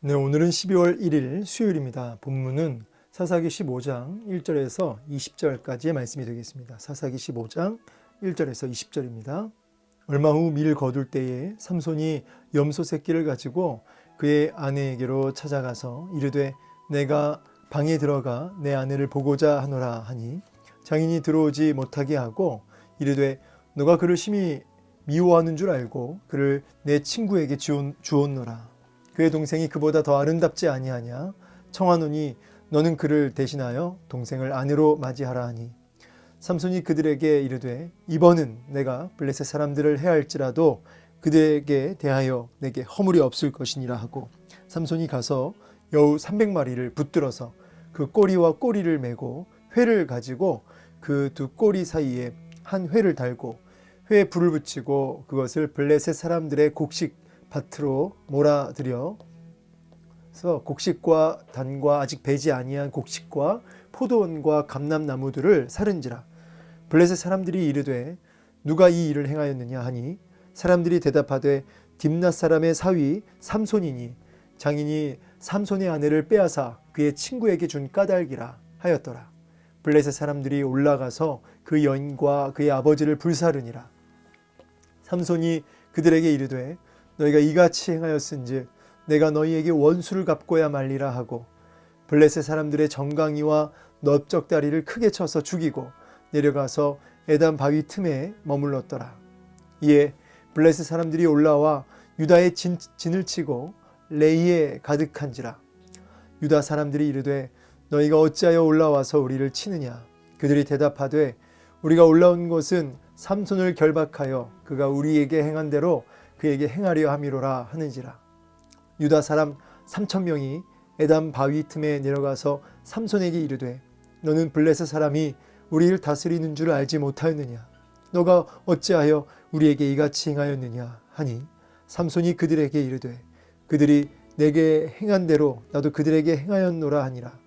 네, 오늘은 12월 1일 수요일입니다. 본문은 사사기 15장 1절에서 20절까지의 말씀이 되겠습니다. 사사기 15장 1절에서 20절입니다. 얼마 후 밀 거둘 때에 삼손이 염소 새끼를 가지고 그의 아내에게로 찾아가서 이르되 내가 방에 들어가 내 아내를 보고자 하노라 하니 장인이 들어오지 못하게 하고 이르되 너가 그를 심히 미워하는 줄 알고 그를 내 친구에게 주었노라 그의 동생이 그보다 더 아름답지 아니하냐? 청하노니 너는 그를 대신하여 동생을 아내로 맞이하라 하니. 삼손이 그들에게 이르되 이번은 내가 블레셋 사람들을 해할지라도 그들에게 대하여 내게 허물이 없을 것이니라 하고 삼손이 가서 여우 300마리를 붙들어서 그 꼬리와 꼬리를 메고 회를 가지고 그 두 꼬리 사이에 한 회를 달고 회에 불을 붙이고 그것을 블레셋 사람들의 곡식 밭으로 몰아들여. 그래서 곡식과 단과 아직 배지 아니한 곡식과 포도원과 감람나무들을 사른지라. 블레셋 사람들이 이르되 누가 이 일을 행하였느냐 하니? 사람들이 대답하되 딥낫 사람의 사위 삼손이니 장인이 삼손의 아내를 빼앗아 그의 친구에게 준 까닭이라 하였더라. 블레셋 사람들이 올라가서 그 여인과 그의 아버지를 불사르니라. 삼손이 그들에게 이르되 너희가 이같이 행하였은즉 내가 너희에게 원수를 갚고야 말리라 하고 블레셋 사람들의 정강이와 넓적다리를 크게 쳐서 죽이고 내려가서 에단 바위 틈에 머물렀더라. 이에 블레셋 사람들이 올라와 유다의 진, 진을 치고 레이에 가득한지라. 유다 사람들이 이르되 너희가 어찌하여 올라와서 우리를 치느냐? 그들이 대답하되 우리가 올라온 것은 삼손을 결박하여 그가 우리에게 행한 대로 그에게 행하려 함이로라 하는지라. 유다 사람 삼천 명이 에담 바위 틈에 내려가서 삼손에게 이르되 너는 블레셋 사람이 우리를 다스리는 줄 알지 못하였느냐? 너가 어찌하여 우리에게 이같이 행하였느냐? 하니 삼손이 그들에게 이르되 그들이 내게 행한 대로 나도 그들에게 행하였노라 하니라.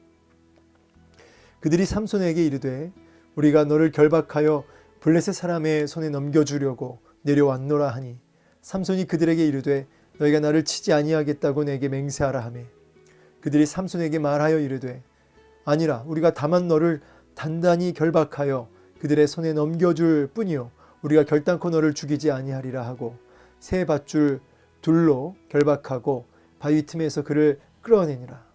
그들이 삼손에게 이르되 우리가 너를 결박하여 블레셋 사람의 손에 넘겨주려고 내려왔노라 하니 삼손이 그들에게 이르되 너희가 나를 치지 아니하겠다고 내게 맹세하라 하매. 그들이 삼손에게 말하여 이르되 아니라 우리가 다만 너를 단단히 결박하여 그들의 손에 넘겨줄 뿐이요. 우리가 결단코 너를 죽이지 아니하리라 하고 새 밧줄 둘로 결박하고 바위 틈에서 그를 끌어내니라.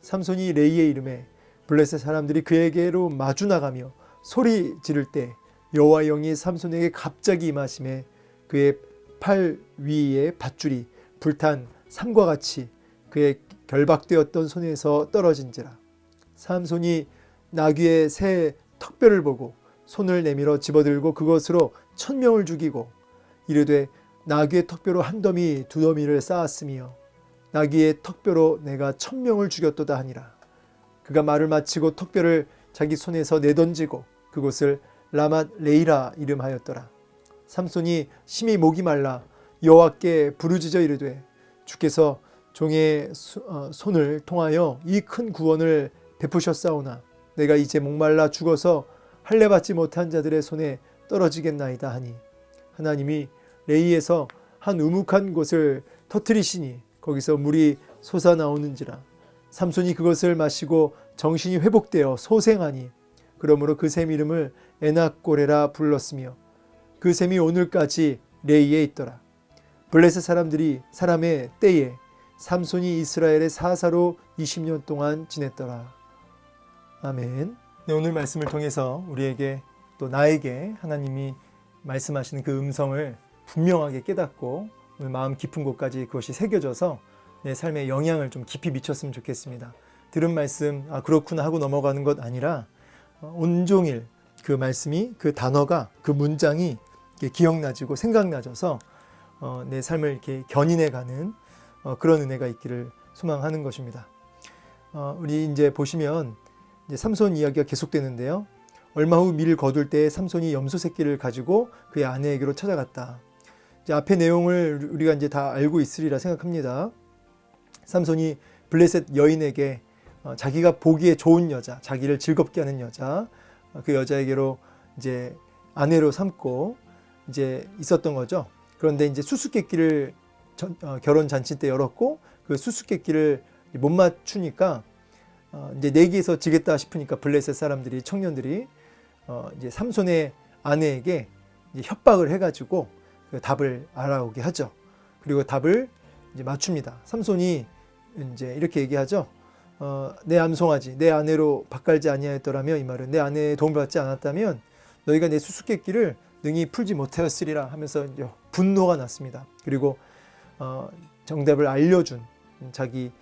삼손이 레이의 이름에 블레셋 사람들이 그에게로 마주 나가며 소리 지를 때 여호와 영이 삼손에게 갑자기 임하심에 그의 팔 위에 밧줄이 불탄 삼과 같이 그의 결박되었던 손에서 떨어진지라. 삼손이 나귀의 새 턱뼈를 보고 손을 내밀어 집어들고 그것으로 천명을 죽이고 이르되 나귀의 턱뼈로 한 더미 두 더미를 쌓았으며 나귀의 턱뼈로 내가 천명을 죽였도다 하니라. 그가 말을 마치고 턱뼈를 자기 손에서 내던지고 그곳을 라맛 레이라 이름하였더라 삼손이 심히 목이 말라 여호와께 부르짖어 이르되 주께서 종의 수- 어, 손을 통하여 이 큰 구원을 베푸셨사오나 내가 이제 목말라 죽어서 할례 받지 못한 자들의 손에 떨어지겠나이다 하니 하나님이 레이에서 한 우묵한 곳을 터뜨리시니 거기서 물이 솟아 나오는지라. 삼손이 그것을 마시고 정신이 회복되어 소생하니 그러므로 그 샘 이름을 에낙고레라 불렀으며 그 샘이 오늘까지 레이에 있더라 블레셋 사람들이 사람의 때에 삼손이 이스라엘의 사사로 20년 동안 지냈더라. 아멘. 네, 오늘 말씀을 통해서 우리에게 또 나에게 하나님이 말씀하시는 그 음성을 분명하게 깨닫고 오늘 마음 깊은 곳까지 그것이 새겨져서 내 삶에 영향을 좀 깊이 미쳤으면 좋겠습니다. 들은 말씀 아 그렇구나 하고 넘어가는 것 아니라 어, 온종일 그 말씀이 그 단어가 그 문장이 기억나지고 생각나져서 어, 내 삶을 이렇게 견인해가는 어, 그런 은혜가 있기를 소망하는 것입니다. 어, 우리 이제 보시면 이제 삼손 이야기가 계속되는데요. 얼마 후 밀을 거둘 때 삼손이 염소 새끼를 가지고 그의 아내에게로 찾아갔다. 이제 앞의 내용을 우리가 이제 다 알고 있으리라 생각합니다. 삼손이 블레셋 여인에게 어, 자기가 보기에 좋은 여자, 자기를 즐겁게 하는 여자, 어, 그 여자에게로 이제 아내로 삼고 이제 있었던 거죠. 그런데 이제 수수께끼를 전- 어, 결혼 잔치 때 열었고 그 수수께끼를 못 맞추니까 어, 이제 내기에서 지겠다 싶으니까 블레셋 사람들이 청년들이 어, 이제 삼손의 아내에게 이제 협박을 해가지고 그 답을 알아오게 하죠. 그리고 답을 이제 맞춥니다. 삼손이 이제 이렇게 얘기하죠. 어, 내 암송아지, 내 아내로 바깔지 아니하였더라며 이 말은 내 아내의 도움을 받지 않았다면 너희가 내 수수께끼를 능히 풀지 못하였으리라 하면서 분노가 났습니다. 그리고 어, 정답을 알려준 자기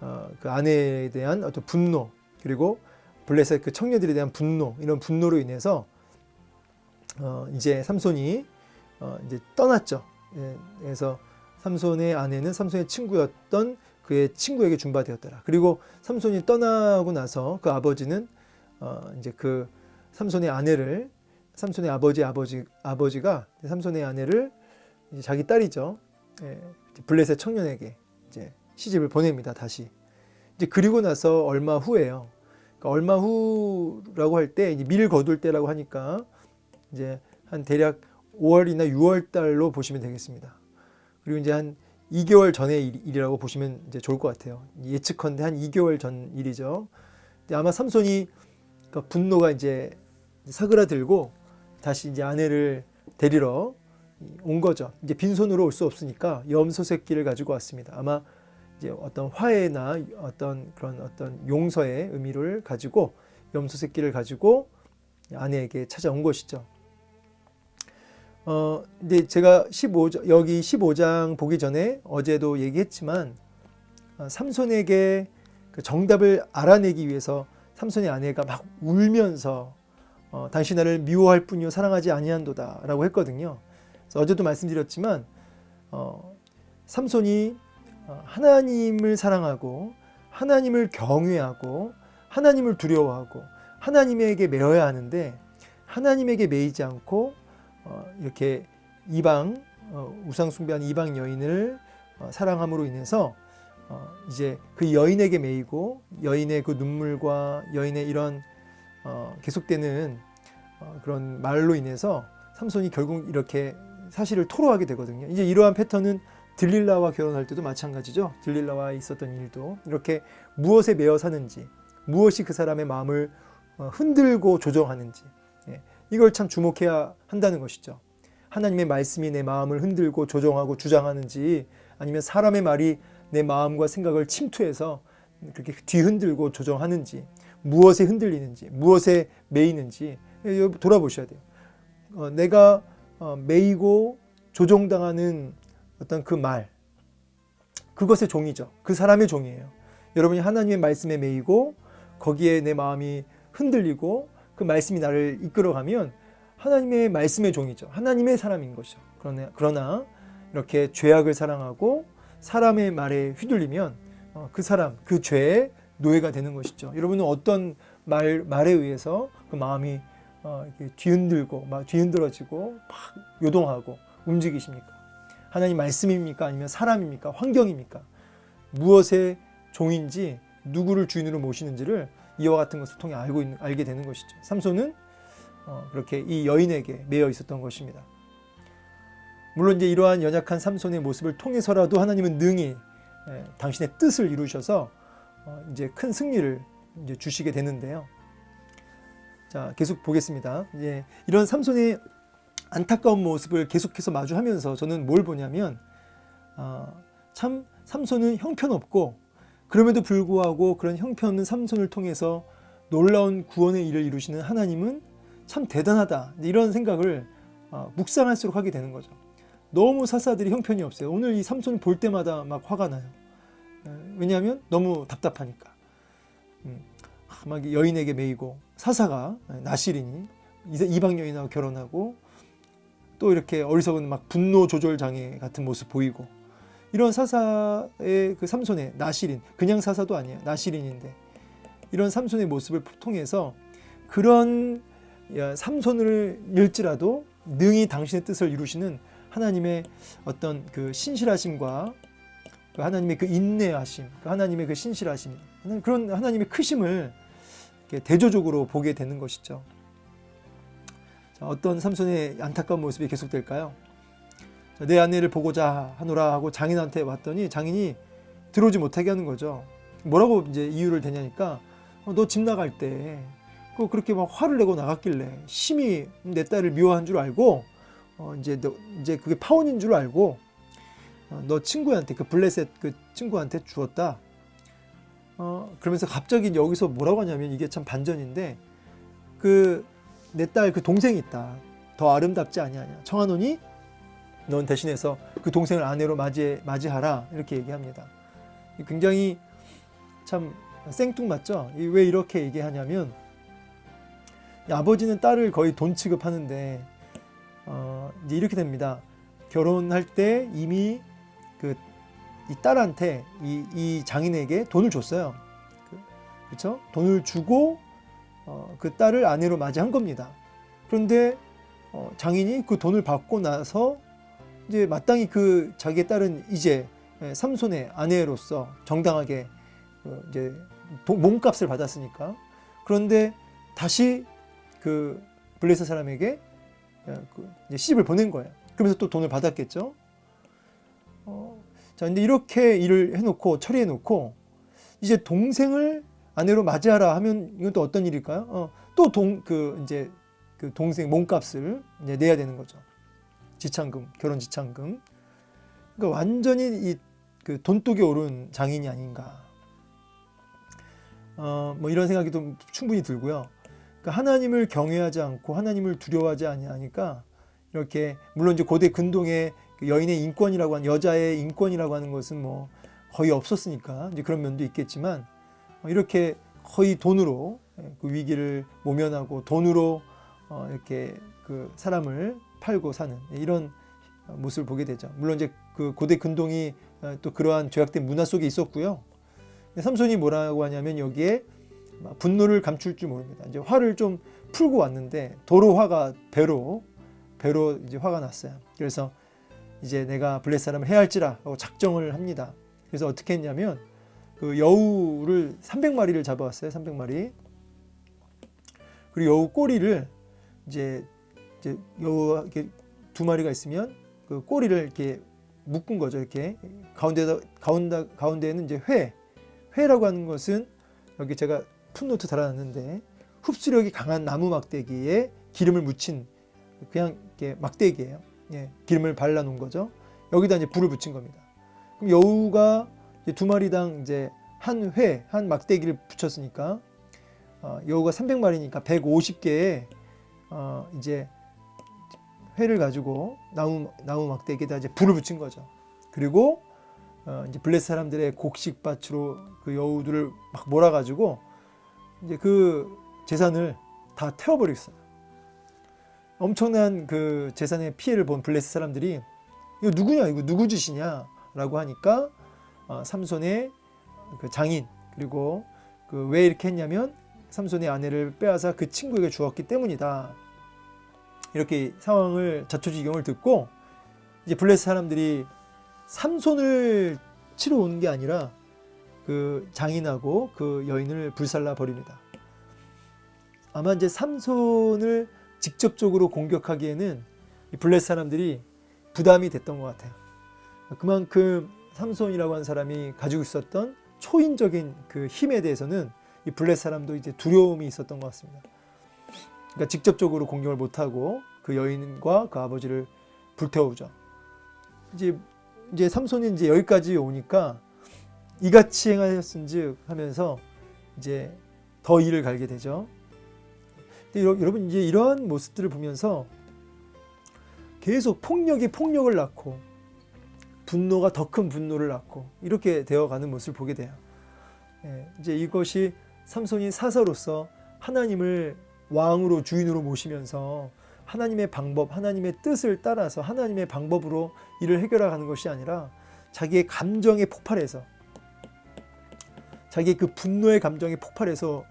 어, 그 아내에 대한 어떤 분노 그리고 블레셋 그 청년들에 대한 분노 이런 분노로 인해서 어, 이제 삼손이 어, 이제 떠났죠. 예, 그래서 삼손의 아내는 삼손의 친구였던 그의 친구에게 준바되었더라. 그리고 삼손이 떠나고 나서 그 아버지는 어, 이제 그 삼손의 아내를 삼손의 아버지 아버지 아버지가 삼손의 아내를 자기 딸이죠. 예, 블레셋 청년에게 이제 시집을 보냅니다. 다시. 이제 그리고 나서 얼마 후에요. 그러니까 얼마 후라고 할 때 밀 거둘 때라고 하니까 이제 한 대략 5월이나 6월 달로 보시면 되겠습니다. 그리고 이제 한 2개월 전의 일- 일이라고 보시면 이제 좋을 것 같아요. 예측컨대 한 2개월 전 일이죠. 아마 삼손이 그 분노가 이제 사그라들고 다시 이제 아내를 데리러 온 거죠. 이제 빈손으로 올 수 없으니까 염소 새끼를 가지고 왔습니다. 아마 이제 어떤 화해나 어떤 그런 어떤 용서의 의미를 가지고 염소 새끼를 가지고 아내에게 찾아온 것이죠. 어, 근데 제가 15장, 여기 15장 보기 전에 어제도 얘기했지만, 어, 삼손에게 그 정답을 알아내기 위해서 삼손의 아내가 막 울면서, 어, 당신 나를 미워할 뿐이요 사랑하지 아니한도다 라고 했거든요. 그래서 어제도 말씀드렸지만, 어, 삼손이 어, 하나님을 사랑하고, 하나님을 경외하고, 하나님을 두려워하고, 하나님에게 매어야 하는데, 하나님에게 매이지 않고, 어, 이렇게 이방 어, 우상 숭배하는 이방 여인을 어, 사랑함으로 인해서 어, 이제 그 여인에게 매이고 여인의 그 눈물과 여인의 이런 어, 계속되는 어, 그런 말로 인해서 삼손이 결국 이렇게 사실을 토로하게 되거든요. 이제 이러한 패턴은 들릴라와 결혼할 때도 마찬가지죠. 들릴라와 있었던 일도 이렇게 무엇에 매여 사는지, 무엇이 그 사람의 마음을 어, 흔들고 조정하는지, 예, 이걸 참 주목해야 한다는 것이죠. 하나님의 말씀이 내 마음을 흔들고 조정하고 주장하는지 아니면 사람의 말이 내 마음과 생각을 침투해서 그렇게 뒤흔들고 조정하는지 무엇에 흔들리는지 무엇에 매이는지 돌아보셔야 돼요. 어, 내가 어, 매이고 조종당하는 어떤 그 말, 그것의 종이죠. 그 사람의 종이에요. 여러분이 하나님의 말씀에 매이고 거기에 내 마음이 흔들리고 그 말씀이 나를 이끌어가면 하나님의 말씀의 종이죠. 하나님의 사람인 것이죠. 그러나, 그러나 이렇게 죄악을 사랑하고 사람의 말에 휘둘리면 어, 그 사람, 그 죄의 노예가 되는 것이죠. 여러분은 어떤 말, 말에 의해서 그 마음이 어, 이렇게 뒤흔들고, 막 뒤흔들어지고, 막 요동하고 움직이십니까? 하나님 말씀입니까? 아니면 사람입니까? 환경입니까? 무엇의 종인지 누구를 주인으로 모시는지를 이와 같은 것을 통해 알고 있는, 알게 되는 것이죠. 삼손은 어, 그렇게 이 여인에게 매여 있었던 것입니다. 물론 이제 이러한 연약한 삼손의 모습을 통해서라도 하나님은 능히 예, 당신의 뜻을 이루셔서 어, 이제 큰 승리를 이제 주시게 되는데요. 자, 계속 보겠습니다. 이제 이런 삼손의 안타까운 모습을 계속해서 마주하면서 저는 뭘 보냐면 어, 참 삼손은 형편없고 그럼에도 불구하고 그런 형편없는 삼손을 통해서 놀라운 구원의 일을 이루시는 하나님은 참 대단하다 이런 생각을 어, 묵상할수록 하게 되는 거죠. 너무 사사들이 형편이 없어요. 오늘 이 삼손 볼 때마다 막 화가 나요. 에, 왜냐하면 너무 답답하니까. 음, 아, 막 여인에게 매이고 사사가 이세- 이방 여인하고 결혼하고 또 이렇게 어리석은 막 분노 조절 장애 같은 모습 보이고 이런 사사의 그 삼손의 나시린 그냥 사사도 아니에요 나시린인데 이런 삼손의 모습을 통해서 그런 야, 삼손을 일지라도 능히 당신의 뜻을 이루시는 하나님의 어떤 그 신실하심과 그 하나님의 그 인내하심, 그 하나님의 그 신실하심, 그런 하나님의 크심을 대조적으로 보게 되는 것이죠. 자, 어떤 삼손의 안타까운 모습이 계속될까요? 자, 내 아내를 보고자 하노라 하고 장인한테 왔더니 장인이 들어오지 못하게 하는 거죠. 뭐라고 이제 이유를 대냐니까 어, 너집 나갈 때 그 그렇게 막 화를 내고 나갔길래 심히 내 딸을 미워한 줄 알고 어 이제 너 이제 그게 파혼인 줄 알고 어, 너 친구한테 그 블레셋 그 친구한테 주었다. 어 그러면서 갑자기 여기서 뭐라고 하냐면 이게 참 반전인데 그 내 딸 그 동생이 있다. 더 아름답지 아니하냐. 청하노니 넌 대신해서 그 동생을 아내로 맞이 맞이하라 이렇게 얘기합니다. 굉장히 참 생뚱맞죠. 이왜 이렇게 얘기하냐면 이 아버지는 딸을 거의 돈 취급하는데 어, 이제 이렇게 됩니다. 결혼할 때 이미 그 이 딸한테 이, 이 장인에게 돈을 줬어요. 그, 그렇죠? 돈을 주고 어, 그 딸을 아내로 맞이한 겁니다. 그런데 어, 장인이 그 돈을 받고 나서 이제 마땅히 그 자기의 딸은 이제 예, 삼손의 아내로서 정당하게 어, 이제 도- 몸값을 받았으니까 그런데 다시 그 블레셋 사람에게 예, 그 이제 시집을 보낸 거예요. 그러면서 또 돈을 받았겠죠. 어, 자, 근데 이렇게 일을 해놓고 처리해놓고 이제 동생을 아내로 맞이하라 하면 이건 또 어떤 일일까요? 어, 또 동 그 이제 그 동생 몸값을 이제 내야 되는 거죠. 지참금, 결혼 지참금. 그러니까 완전히 이 그 돈독이 오른 장인이 아닌가. 어, 뭐 이런 생각이 좀 충분히 들고요. 그러니까 하나님을 경외하지 않고 하나님을 두려워하지 아니하니까 이렇게 물론 이제 고대 근동의 그 여인의 인권이라고 하는 여자의 인권이라고 하는 것은 뭐 거의 없었으니까 이제 그런 면도 있겠지만 어, 이렇게 거의 돈으로 예, 그 위기를 모면하고 돈으로 어, 이렇게 그 사람을 팔고 사는 이런 모습을 보게 되죠. 물론 이제 그 고대 근동이 어, 또 그러한 죄악된 문화 속에 있었고요. 삼손이 뭐라고 하냐면 여기에 막 분노를 감출 줄 모릅니다. 이제 화를 좀 풀고 왔는데 도로 화가 배로 배로 이제 화가 났어요. 그래서 이제 내가 블레 사람을 해할지라 하고 작정을 합니다. 그래서 어떻게 했냐면 그 여우를 300마리를 잡아왔어요. 300마리. 그리고 여우 꼬리를 이제 이제 여우 이렇게 두 마리가 있으면 그 꼬리를 이렇게 묶은 거죠. 이렇게 가운데다 가운데 가운데에는 이제 회 회라고 하는 것은 여기 제가 풋노트 달아놨는데 흡수력이 강한 나무 막대기에 기름을 묻힌 그냥 이렇게 막대기예요. 예, 기름을 발라 놓은 거죠. 여기다 이제 불을 붙인 겁니다. 그럼 여우가 두 마리당 이제 한 회, 한 막대기를 붙였으니까 어, 여우가 300마리니까 150개의 어, 이제 회를 가지고 나무 나무 막대기에다 이제 불을 붙인 거죠. 그리고 어, 이제 블레스 사람들의 곡식밭으로 그 여우들을 막 몰아가지고 이제 그 재산을 다 태워버렸어요. 엄청난 그 재산의 피해를 본 블레스 사람들이 이거 누구냐 이거 누구 짓이냐라고 하니까 어, 삼손의 그 장인 그리고 그 왜 이렇게 했냐면 삼손의 아내를 빼앗아 그 친구에게 주었기 때문이다. 이렇게 상황을 자초지경을 듣고 이제 블레스 사람들이 삼손을 치러 온게 아니라 그 장인하고 그 여인을 불살라 버립니다. 아마 이제 삼손을 직접적으로 공격하기에는 이 블레 사람들이 부담이 됐던 것 같아요. 그만큼 삼손이라고 하는 사람이 가지고 있었던 초인적인 그 힘에 대해서는 이 블레 사람도 이제 두려움이 있었던 것 같습니다. 그러니까 직접적으로 공격을 못하고 그 여인과 그 아버지를 불태우죠. 이제 이제 삼손이 이제 여기까지 오니까 이같이 행하였은즉 하면서 이제 더 일을 갈게 되죠. 여러- 여러분 이제 이러한 모습들을 보면서 계속 폭력이 폭력을 낳고 분노가 더 큰 분노를 낳고 이렇게 되어가는 모습을 보게 돼요. 예, 이제 이것이 삼손이 사서로서 하나님을 왕으로 주인으로 모시면서 하나님의 방법, 하나님의 뜻을 따라서 하나님의 방법으로 일을 해결하는 것이 아니라 자기의 감정의 폭발에서 자기의 그 분노의 감정의 폭발에서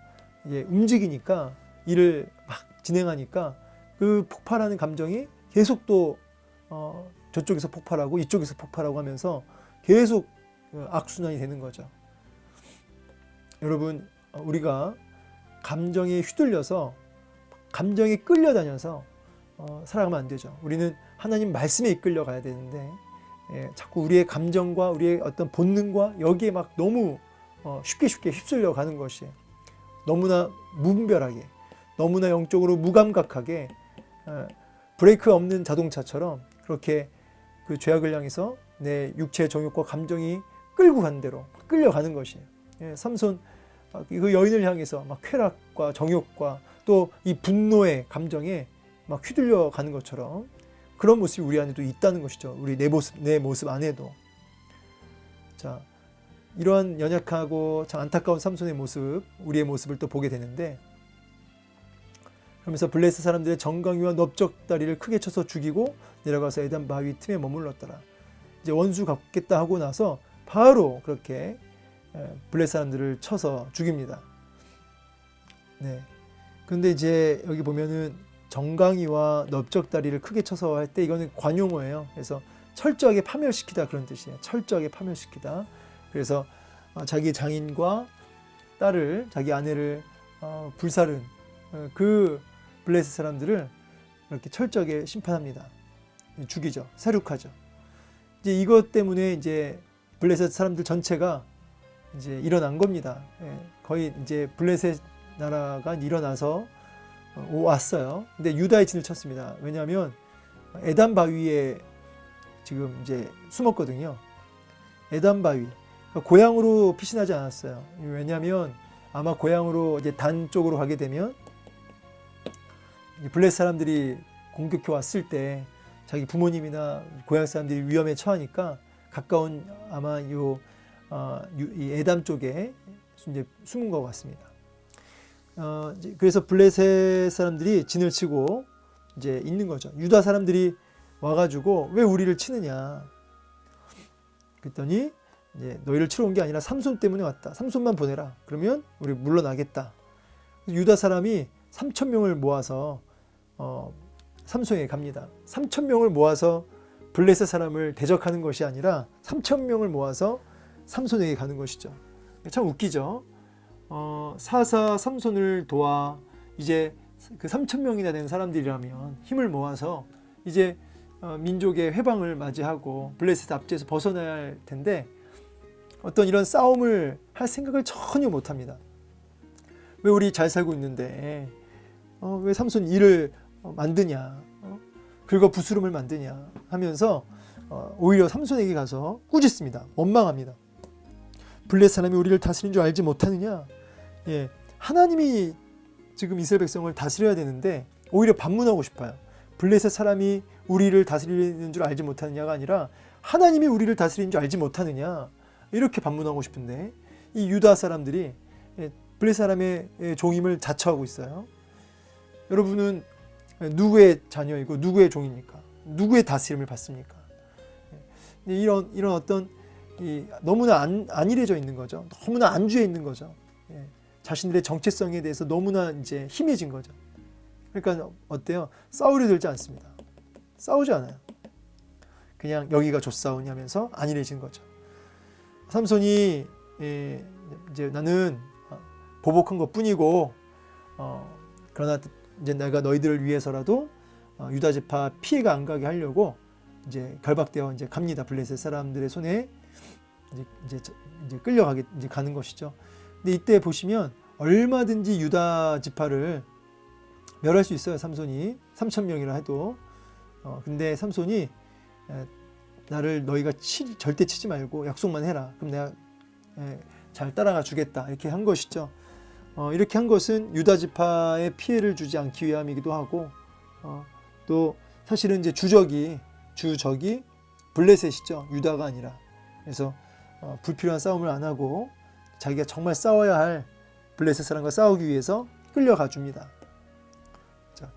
이제 움직이니까 일을 막 진행하니까 그 폭발하는 감정이 계속 또 어, 저쪽에서 폭발하고 이쪽에서 폭발하고 하면서 계속 그 악순환이 되는 거죠. 여러분 어, 우리가 감정에 휘둘려서 감정에 끌려다녀서 어, 살아가면 안 되죠. 우리는 하나님 말씀에 이끌려 가야 되는데 예, 자꾸 우리의 감정과 우리의 어떤 본능과 여기에 막 너무 어, 쉽게 쉽게 휩쓸려 가는 것이 너무나 무분별하게 너무나 영적으로 무감각하게 어, 브레이크 없는 자동차처럼 그렇게 그 죄악을 향해서 내 육체 정욕과 감정이 끌고 간 대로 끌려가는 것이에요. 예, 삼손 아, 그 여인을 향해서 막 쾌락과 정욕과 또 이 분노의 감정에 막 휘둘려 가는 것처럼 그런 모습이 우리 안에도 있다는 것이죠. 우리 내 모습 내 모습 안에도 자 이러한 연약하고 참 안타까운 삼손의 모습 우리의 모습을 또 보게 되는데 그러면서 블레스 사람들의 정강이와 넓적다리를 크게 쳐서 죽이고 내려가서 에단 바위 틈에 머물렀더라. 이제 원수 갚겠다 하고 나서 바로 그렇게 에, 블레스 사람들을 쳐서 죽입니다. 네. 근데 이제 여기 보면은 정강이와 넓적다리를 크게 쳐서 할 때 이거는 관용어예요. 그래서 철저하게 파멸시키다 그런 뜻이에요. 철저하게 파멸시키다. 그래서 어, 자기 장인과 딸을 자기 아내를 어, 불살은 어, 그 블레스 사람들을 이렇게 철저하게 심판합니다. 죽이죠. 사륙하죠. 이제 이것 때문에 이제 블레셋 사람들 전체가 이제 일어난 겁니다. 예, 거의 이제 블레셋 나라가 일어나서 어, 왔어요. 근데 유다의 진을 쳤습니다. 왜냐하면 에단 바위에 지금 이제 숨었거든요. 에단 바위. 그러니까 고향으로 피신하지 않았어요. 왜냐하면 아마 고향으로 이제 단 쪽으로 가게 되면 이 블레 사람들이 공격해 왔을 때 자기 부모님이나 고향 사람들이 위험에 처하니까 가까운 아마 요, 어, 유- 이 에담 쪽에 이제 숨은 것 같습니다. 어, 그래서 블레셋 사람들이 진을 치고 이제 있는 거죠. 유다 사람들이 와가지고 왜 우리를 치느냐? 그랬더니 이제 너희를 치러 온 게 아니라 삼손 때문에 왔다. 삼손만 보내라. 그러면 우리 물러나겠다. 유다 사람이 3천 명을 모아서 어, 삼손에 갑니다. 3천 명을 모아서 블레셋 사람을 대적하는 것이 아니라 3천 명을 모아서 삼손에게 가는 것이죠. 참 웃기죠. 어, 사사 삼손을 도와 이제 그 3천 명이나 되는 사람들이라면 힘을 모아서 이제 어, 민족의 회방을 맞이하고 블레셋 압제에서 벗어나야 할 텐데 어떤 이런 싸움을 할 생각을 전혀 못합니다. 왜 우리 잘 살고 있는데 어, 왜 삼손 일을 어, 만드냐 어? 긁어 부스름을 만드냐 하면서 어, 오히려 삼손에게 가서 꾸짖습니다. 원망합니다. 블레 사람이 우리를 다스린 줄 알지 못하느냐? 예, 하나님이 지금 이스라엘 백성을 다스려야 되는데 오히려 반문하고 싶어요. 블레셋 사람이 우리를 다스리는 줄 알지 못하느냐가 아니라 하나님이 우리를 다스리는 줄 알지 못하느냐 이렇게 반문하고 싶은데 이 유다 사람들이 예, 블레 사람의 예, 종임을 자처하고 있어요. 여러분은 누구의 자녀이고 누구의 종입니까? 누구의 다스림을 받습니까? 예, 이런 이런 어떤 이 너무나 안, 안일해져 있는 거죠. 너무나 안주해 있는 거죠. 예, 자신들의 정체성에 대해서 너무나 이제 힘해진 거죠. 그러니까 어때요? 싸우려 들지 않습니다. 싸우지 않아요. 그냥 여기가 좋사오냐면서 안일해진 거죠. 삼손이 예, 이제 나는 어, 보복한 것 뿐이고 어, 그러나 이제 내가 너희들을 위해서라도 어, 유다 지파 피해가 안 가게 하려고 이제 결박되어 이제 갑니다. 블레셋 사람들의 손에 이제 이제, 저- 이제 끌려가게 이제 가는 것이죠. 근데 이때 보시면 얼마든지 유다 지파를 멸할 수 있어요. 삼손이 3천 명이라 해도 어, 근데 삼손이 에, 나를 너희가 치, 절대 치지 말고 약속만 해라. 그럼 내가 에, 잘 따라가 주겠다. 이렇게 한 것이죠. 어, 이렇게 한 것은 유다 지파에 피해를 주지 않기 위함이기도 하고 어, 또 사실은 이제 주적이 주적이 블레셋이죠. 유다가 아니라 그래서 어, 불필요한 싸움을 안 하고 자기가 정말 싸워야 할 블레셋 사람과 싸우기 위해서 끌려가 줍니다. 자,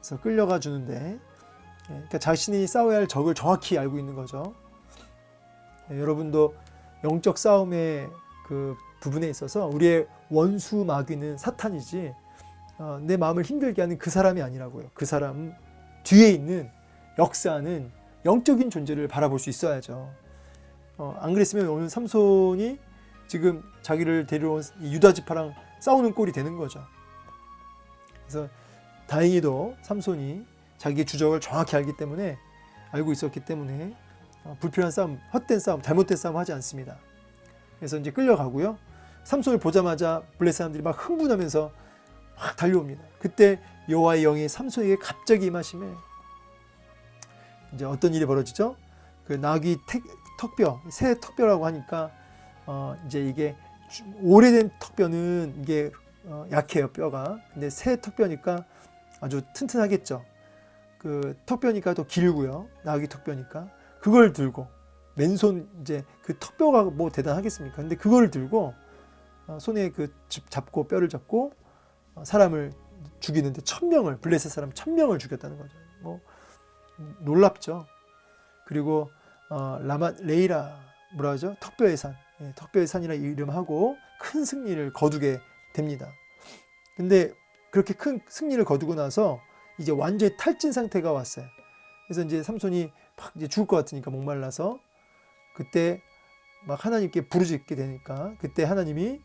그래서 끌려가 주는데 예, 그러니까 자신이 싸워야 할 적을 정확히 알고 있는 거죠. 예, 여러분도 영적 싸움의 그 부분에 있어서 우리의 원수 마귀는 사탄이지 어, 내 마음을 힘들게 하는 그 사람이 아니라고요. 그 사람 뒤에 있는 역사는 영적인 존재를 바라볼 수 있어야죠. 어, 안 그랬으면 오늘 삼손이 지금 자기를 데려온 이 유다 지파랑 싸우는 꼴이 되는 거죠. 그래서 다행히도 삼손이 자기의 주적을 정확히 알기 때문에 알고 있었기 때문에 어, 불필요한 싸움, 헛된 싸움, 잘못된 싸움 하지 않습니다. 그래서 이제 끌려가고요. 삼손을 보자마자 블레 사람들이 막 흥분하면서 막 달려옵니다. 그때 여호와의 영이 삼손에게 갑자기 임하심에 이제 어떤 일이 벌어지죠? 그 나귀 택, 턱뼈, 새 턱뼈라고 하니까 어 이제 이게 주- 오래된 턱뼈는 이게 어 약해요 뼈가. 근데 새 턱뼈니까 아주 튼튼하겠죠. 그 턱뼈니까 또 길고요. 나귀 턱뼈니까 그걸 들고 맨손 이제 그 턱뼈가 뭐 대단하겠습니까? 근데 그걸 들고 어, 손에 그 집- 잡고 뼈를 잡고 어, 사람을 죽이는데 천 명을 블레셋 사람 천 명을 죽였다는 거죠. 뭐 놀랍죠. 그리고 어, 라마 레이라 뭐라 하죠? 턱뼈의 산, 예, 턱뼈의 산이라 이름하고 큰 승리를 거두게 됩니다. 근데 그렇게 큰 승리를 거두고 나서 이제 완전히 탈진 상태가 왔어요. 그래서 이제 삼손이 막 이제 죽을 것 같으니까 목말라서 그때 막 하나님께 부르짖게 되니까 그때 하나님이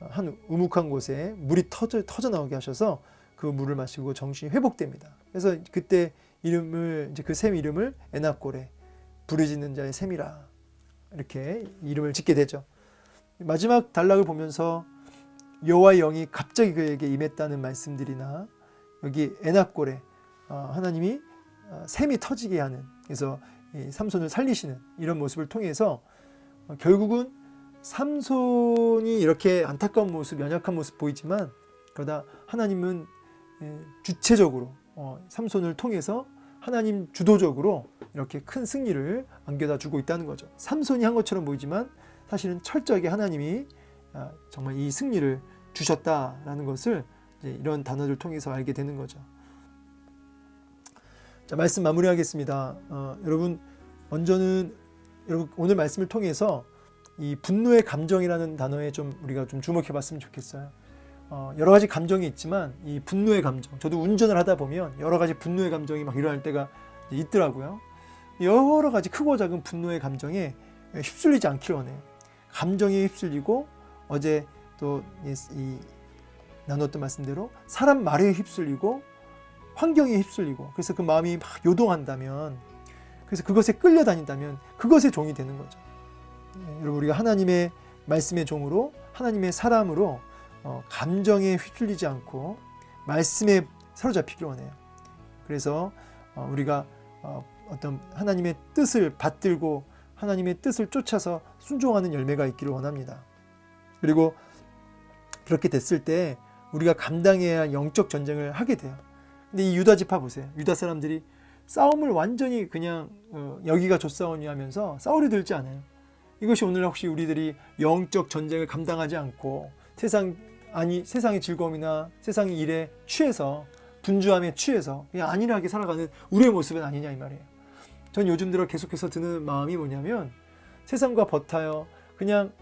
한 우묵한 곳에 물이 터져, 터져 나오게 하셔서 그 물을 마시고 정신이 회복됩니다. 그래서 그때 이름을 이제 그 샘 이름을 에나꼬레 부르짖는 자의 샘이라 이렇게 이름을 짓게 되죠. 마지막 단락을 보면서 여호와의 영이 갑자기 그에게 임했다는 말씀들이나 여기 에나꼬레 어, 하나님이 어, 샘이 터지게 하는 그래서 이 삼손을 살리시는 이런 모습을 통해서 어, 결국은 삼손이 이렇게 안타까운 모습, 연약한 모습 보이지만 그러다 하나님은 예, 주체적으로 어, 삼손을 통해서 하나님 주도적으로 이렇게 큰 승리를 안겨다 주고 있다는 거죠. 삼손이 한 것처럼 보이지만 사실은 철저하게 하나님이 아, 정말 이 승리를 주셨다라는 것을 이런 단어를 통해서 알게 되는 거죠. 자 말씀 마무리하겠습니다. 어, 여러분 먼저는 여러분 오늘 말씀을 통해서 이 분노의 감정이라는 단어에 좀 우리가 좀 주목해 봤으면 좋겠어요. 어, 여러 가지 감정이 있지만 이 분노의 감정, 저도 운전을 하다 보면 여러 가지 분노의 감정이 막 일어날 때가 있더라고요. 여러 가지 크고 작은 분노의 감정에 휩쓸리지 않기를 원해요. 감정에 휩쓸리고 어제 또 이 나눴던 말씀대로 사람 말에 휩쓸리고 환경에 휩쓸리고 그래서 그 마음이 막 요동한다면 그래서 그것에 끌려다닌다면 그것의 종이 되는 거죠. 예, 여러분 우리가 하나님의 말씀의 종으로 하나님의 사람으로 어, 감정에 휩쓸리지 않고 말씀에 사로잡히길 원해요. 그래서 어, 우리가 어, 어떤 하나님의 뜻을 받들고 하나님의 뜻을 쫓아서 순종하는 열매가 있기를 원합니다. 그리고 그렇게 됐을 때 우리가 감당해야 할 영적 전쟁을 하게 돼요. 근데 이 유다 지파 보세요. 유다 사람들이 싸움을 완전히 그냥 어, 여기가 좋싸우니 하면서 싸우려 들지 않아요. 이것이 오늘 혹시 우리들이 영적 전쟁을 감당하지 않고 세상 아니 세상의 즐거움이나 세상의 일에 취해서 분주함에 취해서 그냥 안일하게 살아가는 우리의 모습은 아니냐 이 말이에요. 전 요즘 들어 계속해서 드는 마음이 뭐냐면 세상과 버타요. 그냥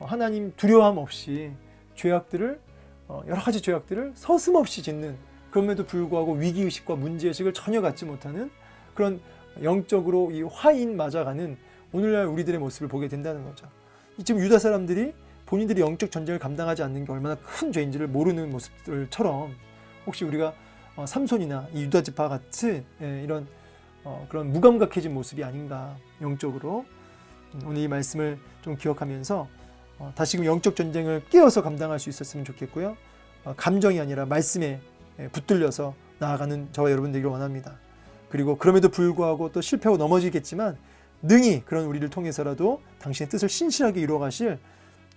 하나님 두려움 없이 죄악들을 어, 여러 가지 죄악들을 서슴없이 짓는 그럼에도 불구하고 위기 의식과 문제 의식을 전혀 갖지 못하는 그런 영적으로 이 화인 맞아가는 오늘날 우리들의 모습을 보게 된다는 거죠. 이 지금 유다 사람들이 본인들이 영적 전쟁을 감당하지 않는 게 얼마나 큰 죄인지를 모르는 모습들처럼 혹시 우리가 어, 삼손이나 이 유다 지파 같은 예, 이런 어, 그런 무감각해진 모습이 아닌가 영적으로 음, 오늘 이 말씀을 좀 기억하면서 어, 다시금 영적 전쟁을 깨어서 감당할 수 있었으면 좋겠고요. 어, 감정이 아니라 말씀에 예, 붙들려서 나아가는 저와 여러분 되기를 원합니다. 그리고 그럼에도 불구하고 또 실패하고 넘어지겠지만 능히 그런 우리를 통해서라도 당신의 뜻을 신실하게 이루어 가실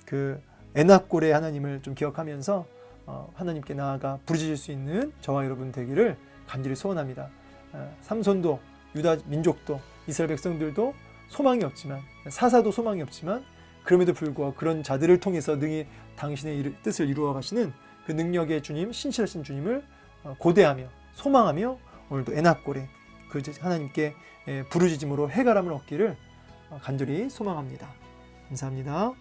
그 에나꼴의 하나님을 좀 기억하면서 어, 하나님께 나아가 부르짖을 수 있는 저와 여러분 되기를 간절히 소원합니다. 어, 삼손도 유다 민족도 이스라엘 백성들도 소망이 없지만 사사도 소망이 없지만 그럼에도 불구하고 그런 자들을 통해서 능히 당신의 일- 뜻을 이루어 가시는 그 능력의 주님, 신실하신 주님을 어, 고대하며 소망하며 오늘도 에나꼴에 그 하나님께 예, 부르짖음으로 해가람을 얻기를 어, 간절히 소망합니다. 감사합니다.